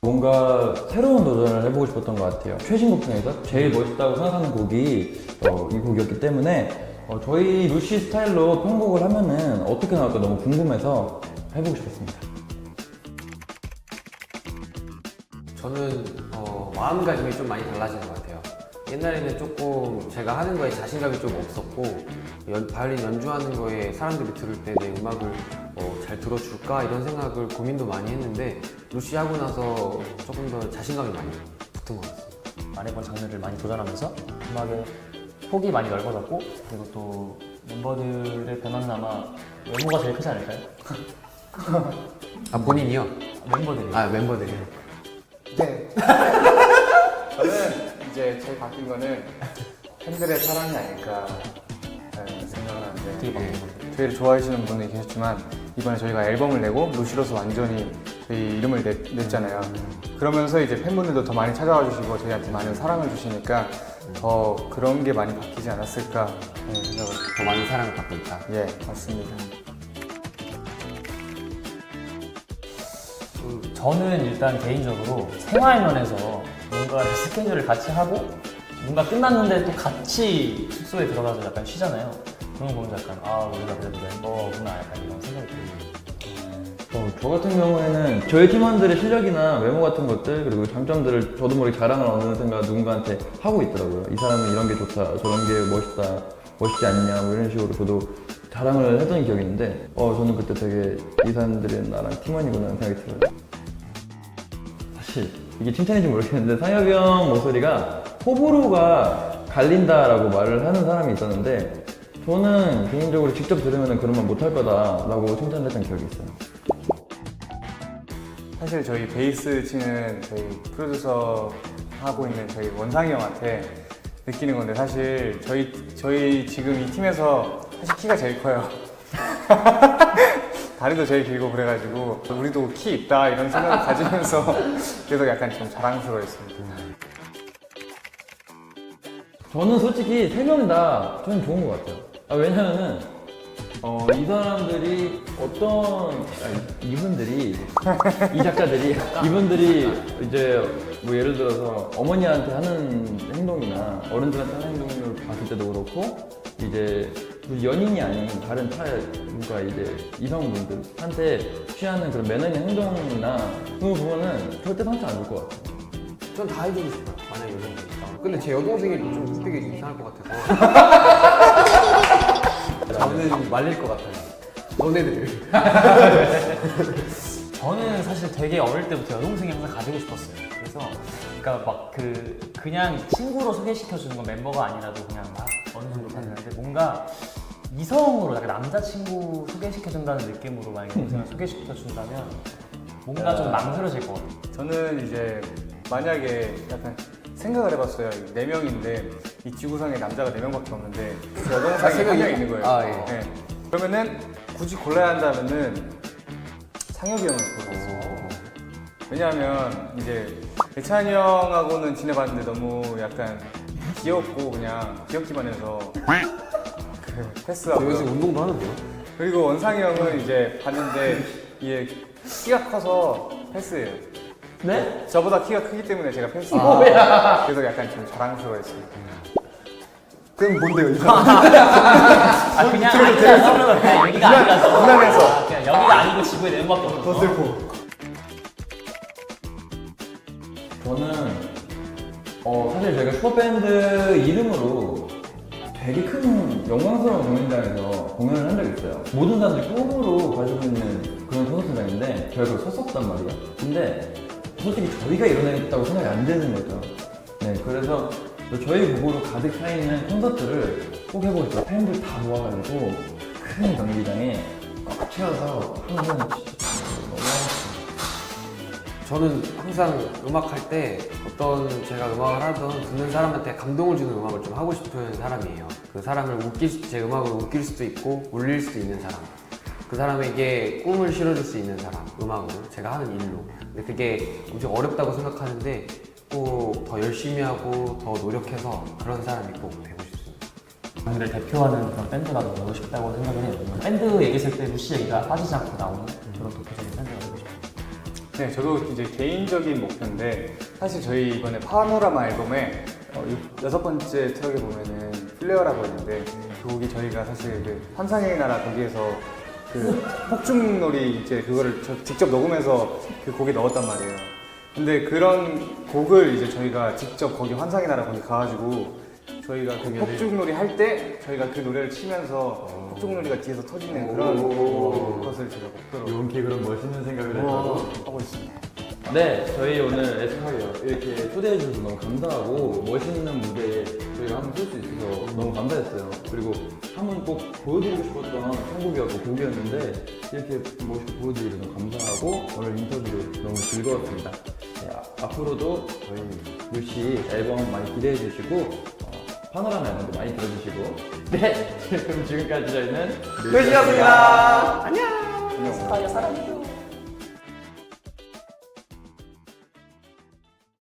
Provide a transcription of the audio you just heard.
뭔가 새로운 도전을 해보고 싶었던 것 같아요. 최신곡 중에서 제일 멋있다고 생각하는 곡이 어, 이 곡이었기 때문에 어, 저희 루시 스타일로 편곡을 하면은 어떻게 나올까 너무 궁금해서 해보고 싶었습니다. 저는 어, 마음가짐이 좀 많이 달라진 것 같아요. 옛날에는 조금 제가 하는 거에 자신감이 좀 없었고 연- 바이올린 연주하는 거에 사람들이 들을 때 내 음악을 어, 잘 들어줄까 이런 생각을 고민도 많이 했는데 루시 하고 나서 조금 더 자신감이 많이 붙은 것 같습니다. 안 해본 장르를 많이 도전하면서 음악의 폭이 많이 넓어졌고 그리고 또 멤버들의 변화는 아마 외모가 제일 크지 않을까요? 아 본인이요? 멤버들이 아 멤버들이요. 네. 저는 이제 제일 바뀐 거는 팬들의 사랑이 아닐까 네, 생각을 하는데 되게 바뀐 건데 저희를 좋아해주시는 분들이 계셨지만 이번에 저희가 앨범을 내고 루시로서 완전히 저희 이름을 냈, 냈잖아요. 그러면서 이제 팬분들도 더 많이 찾아와 주시고 저희한테 많은 사랑을 주시니까 더 그런 게 많이 바뀌지 않았을까 네, 생각을 더 많은 사랑을 받고 있다. 예 맞습니다. 그 저는 일단 개인적으로 생활 면에서 뭔가 스케줄을 같이 하고 뭔가 끝났는데 또 같이 숙소에 들어가서 약간 쉬잖아요 그런 거 보면서 약간 아 우리가 그래도 멤버구나 약간 이런 생각이 들어요 어, 저 같은 경우에는 저희 팀원들의 실력이나 외모 같은 것들 그리고 장점들을 저도 모르게 자랑을 어느 순간 누군가한테 하고 있더라고요. 이 사람은 이런 게 좋다, 저런 게 멋있다, 멋있지 않냐 뭐 이런 식으로 저도 자랑을 했던 기억이 있는데 어 저는 그때 되게 이 사람들은 나랑 팀원이구나 하는 생각이 들어요. 사실 이게 칭찬인지 모르겠는데 상엽이 형 목소리가 호불호가 갈린다라고 말을 하는 사람이 있었는데 저는 개인적으로 직접 들으면 그런 말 못할 거다라고 칭찬을 했던 기억이 있어요. 사실 저희 베이스 치는 저희 프로듀서 하고 있는 저희 원상이 형한테 느끼는 건데 사실 저희 저희 지금 이 팀에서 사실 키가 제일 커요. 다리도 제일 길고 그래가지고 우리도 키 있다 이런 생각을 가지면서 계속 약간 좀 자랑스러워했습니다. 저는 솔직히 세 명 다 저는 좋은 것 같아요. 아, 왜냐면은 어, 이 사람들이 어떤 아니, 이분들이 이 작가들이 이분들이 이제 뭐 예를 들어서 어머니한테 하는 행동이나 어른들한테 하는 행동을 봤을 때도 그렇고 이제 연인이 아닌 다른 타입과 이제 이성분들한테 취하는 그런 매너 있는 행동이나 그런 거 보면은 절대 상처 안 줄 것 같아요. 전 다 해주고 싶어요. 만약 여동생이 있다. 근데 제 여동생이 좀 되게 이상할 것 같아서. 잡는 말릴 것 같아요. 너네들. 저는 사실 되게 어릴 때부터 여동생이 항상 가지고 싶었어요. 그래서 그러니까 막 그 그냥 친구로 소개시켜 주는 건 멤버가 아니라도 그냥 막 어느 정도 가능한데 뭔가 이성으로 약간 남자친구 소개시켜 준다는 느낌으로 만약에 동생을 소개시켜 준다면 뭔가 좀 망설여질 것 같아요. 저는 이제 만약에 약간 생각을 해봤어요. 이네 명인데 이 지구상에 남자가 네 명밖에 없는데 그 아, 여동생이 세한명 명이요? 있는 거예요. 아, 예. 네. 그러면은 굳이 골라야 한다면은 상혁이 형을 고르겠어요. 왜냐하면 이제 예찬이 형하고는 지내봤는데 너무 약간 귀엽고 그냥 귀엽기만 해서 그 패스하고 저 요새 운동도 하는데요? 그리고 원상이 형은 이제 봤는데 이게 키가 커서 패스예요. 네? 저보다 키가 크기 때문에 제가 패스예요. 아. 그래서 약간 좀 자랑스러워했습니다. 그럼 뭔데요, 이거? 아 그냥 아니라서 그냥 여기가 아니라서 무난해서. 아, 그냥 여기가 아니고 지구에 네 명밖에 없어서 더 슬퍼. 저는 어, 사실 저희가 슈퍼밴드 이름으로 되게 큰 영광스러운 공연장에서 공연을 한 적이 있어요. 모든 사람들이 꿈으로 가지고 있는 그런 저희가 그걸 섰었단 말이에요. 근데 솔직히 저희가 이뤄내겠다고 생각이 안 되는 거죠. 네, 그래서 저희 곡으로 가득 차 있는 콘서트를 꼭 해보고 싶어요. 팬들 다 모아가지고 큰 경기장에 꽉 채워서 하면 진짜 너무. 저는 항상 음악 할 때 어떤 제가 음악을 하던 듣는 사람한테 감동을 주는 음악을 좀 하고 싶은 사람이에요. 그 사람을 웃길 수, 제 음악을 웃길 수도 있고 울릴 수도 있는 사람. 그 사람에게 꿈을 실어줄 수 있는 사람, 음악으로 제가 하는 일로. 근데 그게 엄청 어렵다고 생각하는데 꼭 더 열심히 하고 더 노력해서 그런 사람이 꼭 되고 싶습니다. 장르를 대표하는 그런 밴드가 되고 싶다고 생각을 해요. 밴드 얘기했을 때 루시 얘기가 빠지지 않고 나오는 그런 되고 싶어요. 네, 저도 이제 개인적인 목표인데 사실 저희 이번에 파노라마 앨범에 어, 육- 여섯 번째 트랙에 보면은 플레어라고 있는데 그 곡이 저희가 사실 그 환상의 나라 거기에서 그 폭죽놀이 이제 그거를 저 직접 녹음해서 그 곡에 넣었단 말이에요. 근데 그런 곡을 이제 저희가 직접 거기 환상의 나라 거기 가가지고 저희가 그 폭죽놀이 할 때 저희가 그 노래를 치면서 폭죽놀이가 뒤에서 터지는 그런 것을 제가 목표로 용기 그런 멋있는 생각을 했다고 하고 있습니다. 네, 저희 오늘 애청하게요. 이렇게 초대해 주셔서 너무 감사하고 멋있는 무대에 저희가 한번 설수 있어서 너무 감사했어요. 그리고 한번 꼭 보여드리고 싶었던 한국이었고 곡이었는데 이렇게 멋있게 보여드리고 너무 감사하고 오늘 인터뷰도 너무 즐거웠습니다. 네, 아- 앞으로도 저희 루시 앨범 많이 기대해 주시고 어, 파노라마 앨범도 많이 들어주시고 네, 그럼 지금까지 저희는 루시였습니다. 안녕. 사랑해.